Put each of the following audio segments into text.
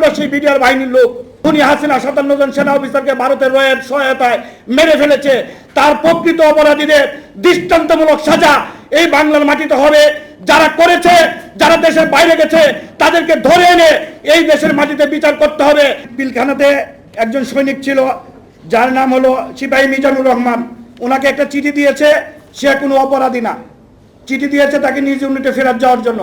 আমরা সেই বিডিআর বাহিনীর লোক উনি হাসিনা সাতান্ন জন সেনা অফিসারকে ভারতের রয়ের সহায়তায় মেরে ফেলেছে। তার প্রকৃত অপরাধীদের দৃষ্টান্তমূলক সাজা এই বাংলার মাটিতে হবে। যারা করেছে, যারা দেশের বাইরে গেছে, তাদেরকে ধরে এনে এই দেশের মাটিতে বিচার করতে হবে। পিলখানাতে একজন সৈনিক ছিল, যার নাম হলো সিপাহী মিজানুর রহমান। ওনাকে একটা চিঠি দিয়েছে, সে কোনো অপরাধী না। চিঠি দিয়েছে তাকে নিজ ইউনিটে ফেরত যাওয়ার জন্য।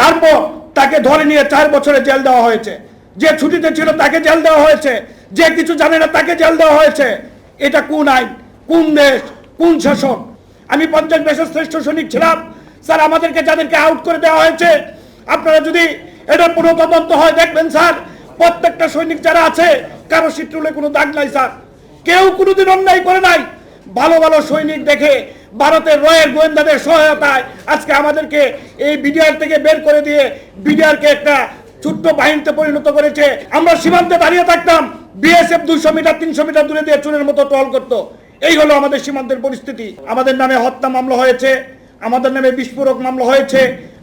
তারপর তাকে ধরে নিয়ে চার বছরে জেল দেওয়া হয়েছে। যে ছুটিতে ছিল তাকে জেল দেওয়া হয়েছে, যে কিছু জানে না তাকে জেল দেওয়া হয়েছে। এটা কোন আইন? কোন দেশ? কোন শাসক? আমি পঞ্চাশ দেশের শ্রেষ্ঠ সৈনিক ছিলাম। স্যার, আমাদেরকে যাদেরকে আউট করে দেওয়া হয়েছে, আপনারা যদি এটা পুরো তদন্ত হয়, দেখবেন স্যার, প্রত্যেকটা সৈনিক যারা আছে, কারও সিট্রুলে কোনো দাগ নাই স্যার। কেউ কোনোদিন অন্যায় করে নাই। ভালো ভালো সৈনিক দেখে ভারতের রয়ের গোয়েন্দাদের সহায়তায় আজকে আমাদেরকে এই বিডিআর থেকে বের করে দিয়ে বিডিআরকে একটা ছোট্ট বাহিনীতে পরিণত করেছে। আমরা সীমান্তে দাঁড়িয়ে থাকতাম। বিএসএফ দুইশো মিটার, তিনশো মিটার দূরে দিয়ে চুনের মতো টল করতো। এই হলো আমাদের সীমান্তের পরিস্থিতি। আমাদের নামে হত্যা মামলা হয়েছে। আমাদের নামে বিস্ফোরক মামলা হয়েছে।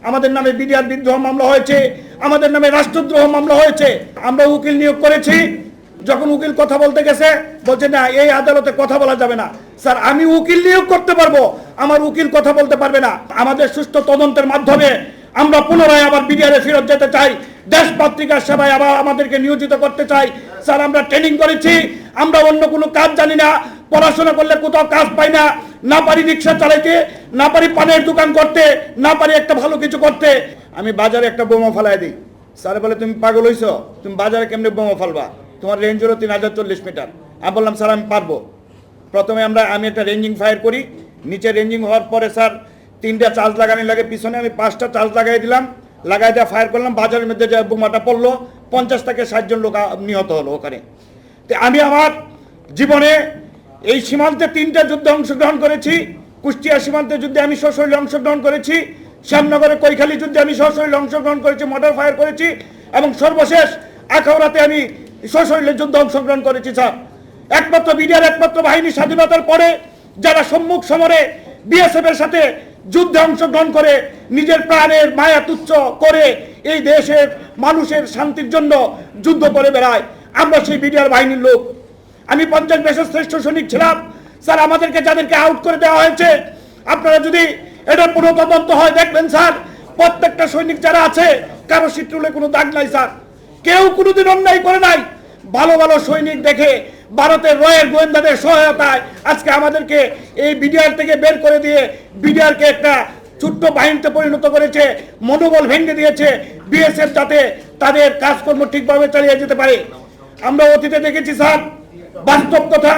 আমাদের নামে বিডিআর বিদ্রোহ মামলা হয়েছে। আমাদের নামে রাষ্ট্রদ্রোহ মামলা হয়েছে। আমরা উকিল নিয়োগ করেছি। যখন উকিল কথা বলতে গেছে, বলছে, না, এই আদালতে কথা বলা যাবে না। স্যার, আমি উকিল নিয়োগ করতে পারব। আমার উকিল কথা বলতে পারবে না। আমাদের সুস্থ তদন্তের মাধ্যমে আমরা পুনরায় আবার বিডিআরে ফেরত যেতে চাই। দেশ পত্রিকার সেবায় আবার আমাদেরকে নিয়োজিত করতে চাই। স্যার, আমরা ট্রেনিং করেছি। আমরা অন্য কোনো কাজ জানি না। পড়াশোনা করলে কোথাও কাজ পাই না। না পারি রিক্সা চালাইতে, না পারি পানের দোকান করতে, না পারি একটা ভালো কিছু করতে। আমি বাজারে একটা বোমা ফালাই দিই। স্যার বলে, তুমি পাগল হইছো? তুমি বাজারে কেমনে বোমা ফালবা? তোমার রেঞ্জ হলো তিন হাজার চল্লিশ মিটার। আমি বললাম, স্যার, আমি পারব। প্রথমে আমরা, আমি একটা রেঞ্জিং ফায়ার করি। নিচে রেঞ্জিং হওয়ার পরে, স্যার তিনটা চার্জ লাগানি লাগে, পিছনে আমি পাঁচটা চার্জ লাগাই দিলাম, লাগাই দেওয়া ফায়ার করলাম, বাজারের মধ্যে যে বোমাটা পড়ল, পঞ্চাশ থেকে ষাট জন লোক নিহত হলো ওখানে। তো আমি আমার জীবনে এই সীমান্তে তিনটা যুদ্ধে অংশগ্রহণ করেছি, কুষ্টিয়া সীমান্তে যুদ্ধে আমি সশরীরে অংশগ্রহণ করেছি, শ্যামনগরে কৈখালী যুদ্ধে আমি সশরীরে অংশগ্রহণ করেছি মোটর ফায়ার করেছি, এবং সর্বশেষ আখাউড়াতে আমি সশরীরে যুদ্ধে অংশগ্রহণ করেছি, স্যার। একমাত্র বিডিআর, একমাত্র বাহিনী স্বাধীনতার পরে যারা সম্মুখ সমরে বিএসএফ এর সাথে যুদ্ধে অংশগ্রহণ করে নিজের প্রাণের মায়া তুচ্ছ করে এই দেশের মানুষের শান্তির জন্য যুদ্ধ করে বেড়ায়। আমরা সেই বিডিআর বাহিনীর লোক। আমি পঞ্চাশ দেশের শ্রেষ্ঠ সৈনিক ছিলাম। স্যার, আমাদেরকে যাদেরকে আউট করে দেওয়া হয়েছে, আপনারা যদি এটা পুরো তদন্ত হয় দেখবেন, স্যার, প্রত্যেকটা সৈনিক যারা আছে, কারও সিট্রুলে কোনো দাগ নাই, স্যার। কেউ কোনোদিন অন্যায় করে নাই। ভালো ভালো সৈনিক দেখে ভারতের রয়ের গোয়েন্দাদের সহায়তায় আজকে আমাদেরকে এই বিডিআর থেকে বের করে দিয়ে বিডিআরকে একটা ছোট্ট বাহিনীতে পরিণত করেছে, মনোবল ভেঙে দিয়েছে বিএসএফ যাতে তাদের কাজকর্ম ঠিকভাবে চালিয়ে যেতে পারে। আমরা অতীতে দেখেছি স্যার, বাস্তব কথা,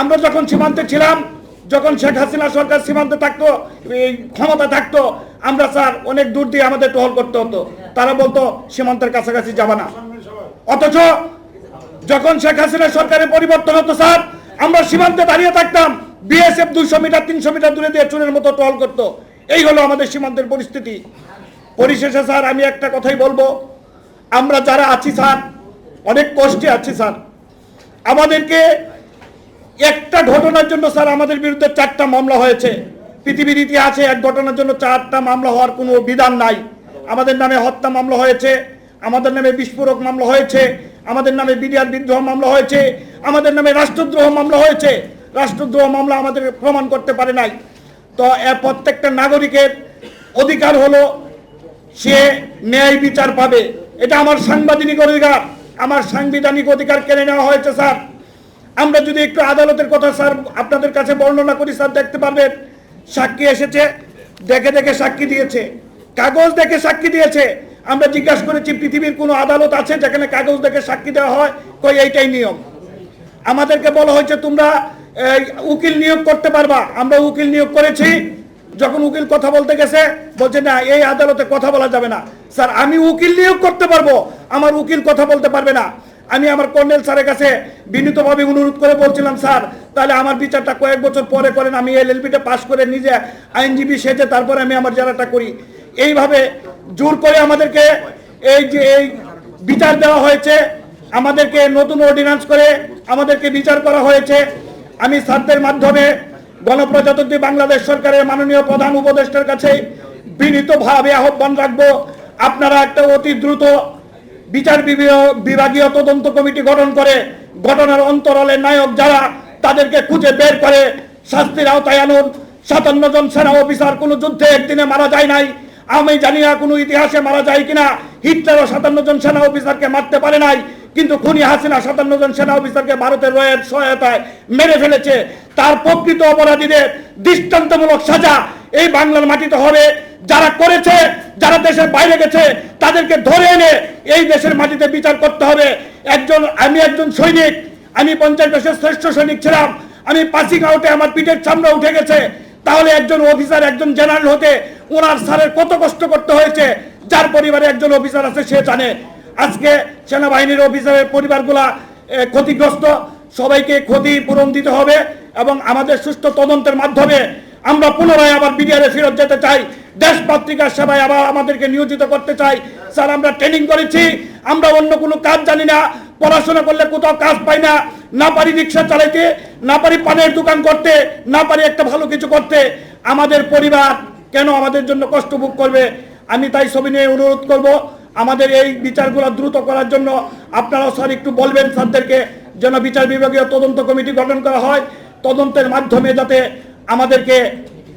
আমরা যখন সীমান্তে ছিলাম, যখন শেখ হাসিনা সরকার সীমান্তে থাকতো ক্ষমতা থাকতো, আমরা স্যার অনেক দূর দিয়ে আমাদের টহল করতে হতো। তারা বলতো, সীমান্তের কাছাকাছি যাবা না। অথচ যখন শেখ হাসিনা সরকারের পরিবর্তন হতো, স্যার, আমরা সীমান্তে দাঁড়িয়ে থাকতাম। বিএসএফ দুইশো মিটার, তিনশো মিটার দূরে দিয়ে চুনের মতো টহল করতো। এই হলো আমাদের সীমান্তের পরিস্থিতি। পরিশেষে, স্যার, আমি একটা কথাই বলব। আমরা যারা আছি, স্যার, অনেক কষ্টে আছি, স্যার। আমাদেরকে একটা ঘটনার জন্য, স্যার, আমাদের বিরুদ্ধে চারটা মামলা হয়েছে। পৃথিবীর ইতিহাসে এক ঘটনার জন্য চারটা মামলা হওয়ার কোনো বিধান নাই। আমাদের নামে হত্যা মামলা হয়েছে, আমাদের নামে বিস্ফোরক মামলা হয়েছে আমাদের নামে বিডিআর বিদ্রোহ মামলা হয়েছে, আমাদের নামে রাষ্ট্রদ্রোহ মামলা হয়েছে। রাষ্ট্রদ্রোহ মামলা আমাদের প্রমাণ করতে পারে নাই। তো প্রত্যেকটা নাগরিকের অধিকার হলো সে ন্যায় বিচার পাবে। এটা আমার সাংবিধানিক অধিকার। আমার সাংবিধানিক অধিকার কেড়ে নেওয়া হয়েছে, স্যার। আমরা যদি একটু আদালতের কথা, স্যার, আপনাদের কাছে বর্ণনা করি, স্যার, দেখতে পারবেন। সাক্ষী এসেছে, দেখে দেখে সাক্ষী দিয়েছে। কাগজ দেখে সাক্ষী দিয়েছে। আমরা জিজ্ঞাসা করেছি, পৃথিবীর কোনো আদালত আছে যেখানে কাগজ দেখে সাক্ষী দেওয়া হয়? কই, এইটাই নিয়ম। আমাদেরকে বলা হয়েছে, তোমরা উকিল নিয়োগ করতে পারবা। আমরা উকিল নিয়োগ করেছি, যখন উকিল কথা বলতে গেছে, বলছে, না, এই আদালতে কথা বলা যাবে না। স্যার, আমি উকিল নিয়োগ করতে পারব। আমার উকিল কথা বলতে পারবে না। আমি আমার কর্নেল স্যারের কাছে বিনীতভাবে অনুরোধ করে বলছিলাম, স্যার, তাহলে আমার বিচারটা কয়েক বছর পরে করেন, আমি এল এলএলবিটা পাস করে নিজে আইনজীবী সেজে তারপরে আমি আমার জেলাটা করি। এইভাবে জোর করে আমাদেরকে এই যে এই বিচার দেওয়া হয়েছে, আমাদেরকে নতুন অর্ডিন্যান্স করে আমাদেরকে বিচার করা হয়েছে। আমি স্যারদের মাধ্যমে গণপ্রজাতন্ত্রী বাংলাদেশ সরকারের মাননীয় প্রধান উপদেষ্টার কাছে বিনীতভাবে আহ্বান রাখব। আপনারা একটা অতি দ্রুত বিচার বিভাগীয়- বিভাগীয় তদন্ত কমিটি গঠন করে ঘটনার অন্তরালে নায়ক যারা, তাদেরকে খুঁজে বের করে শাস্তির আওতায় আনুন। সাতান্ন জন সেনা অফিসার কোনো যুদ্ধে একদিনে মারা যায় নাই। আমি জানি না কোনো ইতিহাসে মারা যায় কিনা। হিটলারও সাতান্ন জন সেনা অফিসারকে মারতে পারে নাই, কিন্তু খুনি হাসিনা সাতান্ন জন সেনা অফিসারকে ভারতের রয়ের সহায়তায় মেরে ফেলেছে। তার প্রকৃত অপরাধীদের দৃষ্টান্তমূলক সাজা এই বাংলার মাটিতে হবে। যারা করেছে, যারা দেশের বাইরে গেছে, তাদেরকে ধরে এনে এই দেশের মাটিতে বিচার করতে হবে। একজন, আমি একজন সৈনিক, আমি পঞ্চায়েত দেশের শ্রেষ্ঠ সৈনিক ছিলাম। আমি পাসিং আউটে আমার পিঠের চামড়া উঠে গেছে। তাহলে একজন অফিসার, একজন জেনারেল হতে ওনার স্যারের কত কষ্ট করতে হয়েছে, যার পরিবারে একজন অফিসার আছে, সে জানে। আজকে সেনাবাহিনীর অফিসারের পরিবারগুলা ক্ষতিগ্রস্ত। সবাইকে ক্ষতি পূরণ দিতে হবে এবং আমাদের সুষ্ঠু তদন্তের মাধ্যমে আমরা পুনরায় আবার বিডিআরে ফেরত যেতে চাই। দেশ পত্রিকার সেবায় আবার আমাদেরকে নিয়োজিত করতে চাই। স্যার, আমরা ট্রেনিং করেছি, আমরা অন্য কোনো কাজ জানি না। পড়াশোনা করলে কোথাও কাজ পাই না। না পারি রিক্সা চালাইতে, না পারি পানের দোকান করতে, না পারি একটা ভালো কিছু করতে। আমাদের পরিবার কেন আমাদের জন্য কষ্ট ভোগ করবে? আমি তাই ছবি নিয়ে অনুরোধ করব, আমাদের এই বিচারগুলো দ্রুত করার জন্য আপনারাও স্যার একটু বলবেন স্যারদেরকে যেন বিচার বিভাগীয় তদন্ত কমিটি গঠন করা হয়, তদন্তের মাধ্যমে যাতে আমাদেরকে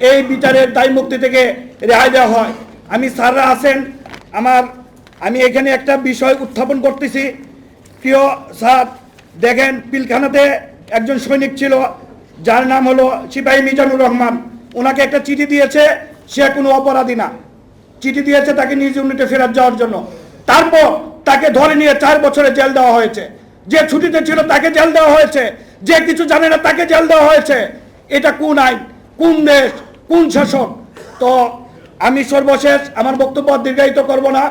এই বিচারের দায় মুক্তি থেকে রেহাই দেওয়া হয়। আমি স্যাররা আছেন, আমার, আমি এখানে একটা বিষয় উত্থাপন করতেছি। প্রিয় স্যার, দেখেন পিলখানাতে একজন সৈনিক ছিল, যার নাম হলো সিপাহী মিজানুর রহমান। ওনাকে একটা চিঠি দিয়েছে সে কোনো অপরাধী না। চিঠি দিয়েছে তাকে নিজ ইউনিটে ফেরত যাওয়ার জন্য। তারপর তাকে ধরে নিয়ে চার বছরে জেল দেওয়া হয়েছে। যে ছুটিতে ছিল তাকে জেল দেওয়া হয়েছে। যে কিছু জানে না তাকে জেল দেওয়া হয়েছে। এটা কোন আইন? কোন দেশ? কোন শাসক তো আমি সর্বশেষ আমার বক্তব্য দীর্ঘায়িত করব না।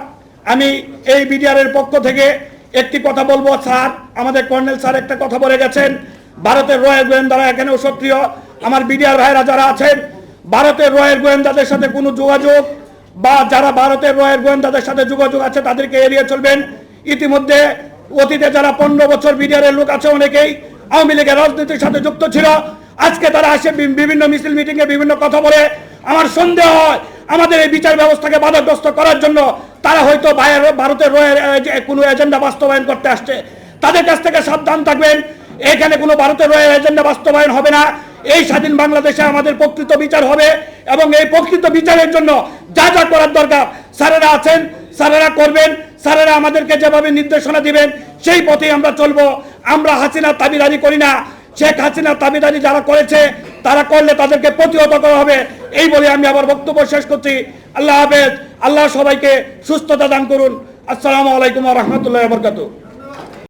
আমি এই বিডিআরের পক্ষ থেকে একটি কথা বলব। স্যার, আমাদের কর্নেল স্যার একটা কথা বলে গেছেন। ভারতের রয়ের গোয়েন্দারা এখানেও সক্রিয়। আমার বিডিআর ভাইরা যারা আছেন ভারতের রয়ের গোয়েন্দাদের সাথে কোনো যোগাযোগ বা যারা ভারতের রয়ের গোয়েন্দাদের সাথে যোগাযোগ আছে তাদেরকে এড়িয়ে চলবেন। ইতিমধ্যে অতীতে যারা পনেরো বছর বিডিআরের লোক আছে অনেকেই আওয়ামী লীগের রাজনীতির সাথে যুক্ত ছিল। আজকে তারা আসে বিভিন্ন মিছিল মিটিংয়ে বিভিন্ন কথা বলে। আমার সন্দেহ হয় আমাদের এই বিচার ব্যবস্থাকে বাধাগ্রস্ত করার জন্য তারা হয়তো ভারতের রয়ের কোনো এজেন্ডা বাস্তবায়ন করতে আসছে। তাদের কাছ থেকে সাবধান থাকবেন। এখানে কোনো ভারতের রয়ের এজেন্ডা বাস্তবায়ন হবে না। এই স্বাধীন বাংলাদেশে আমাদের প্রকৃত বিচার হবে এবং এই প্রকৃত বিচারের জন্য যা যা করার দরকার, স্যারেরা আছেন, স্যারেরা করবেন, স্যারেরা আমাদেরকে যেভাবে নির্দেশনা দিবেন, সেই পথেই আমরা চলবো। আমরা হাসিনা দাবিদারি করি না। শেখ হাসিনা দাবিদারি যারা করেছে, তারা করলে তাদেরকে প্রতিহত করা হবে। এই বলে আমি আবার বক্তব্য শেষ করছি। আল্লাহ হাফেজ। আল্লাহ সবাইকে সুস্থতা দান করুন। আসসালামু আলাইকুম রহমতুল্লাহ বরকাতু